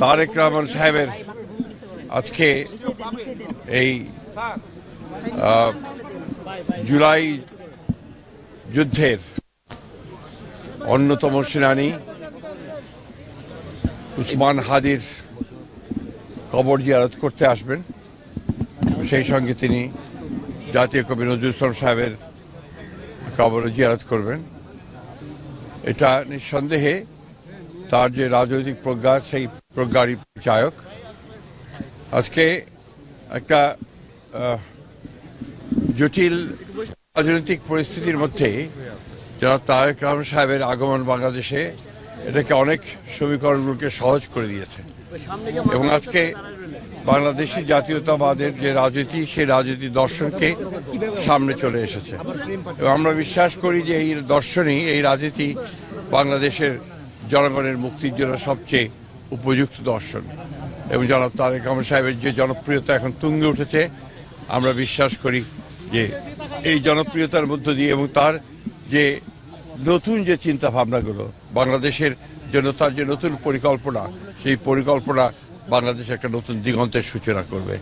তারেক রহমান সাহেবের আজকে এই জুলাই যুদ্ধের অন্যতম সেনানী উসমান হাদির কবর জিয়ারত করতে আসবেন। সেই সঙ্গে তিনি জাতীয় কবি নজরুল ইসলাম সাহেবের কবর জিয়ারত করবেন। এটা নিঃসন্দেহে তার যে রাজনৈতিক প্রজ্ঞা, সেই প্রজ্ঞারই চায়ক আজকে একটা জটিল রাজনৈতিক পরিস্থিতির মধ্যে যারা তারেক রহমান সাহেবের আগমন বাংলাদেশে এটাকে অনেক সমীকরণগুলোকে সহজ করে দিয়েছে। এবং আজকে বাংলাদেশি জাতীয়তাবাদের যে রাজনীতি, সেই রাজনীতি দর্শনকে সামনে চলে এসেছে। এবং আমরা বিশ্বাস করি যে এই দর্শনই, এই রাজনীতি বাংলাদেশের জনগণের মুক্তির জন্য সবচেয়ে উপযুক্ত দর্শন। এবং জনাব তারেক রহমান সাহেবের যে জনপ্রিয়তা এখন তুঙ্গে উঠেছে, আমরা বিশ্বাস করি যে এই জনপ্রিয়তার মধ্য দিয়ে এবং তার যে নতুন যে চিন্তা ভাবনাগুলো বাংলাদেশের জন্য তার যে নতুন পরিকল্পনা, সেই পরিকল্পনা বাংলাদেশ একটা নতুন দিগন্তের সূচনা করবে।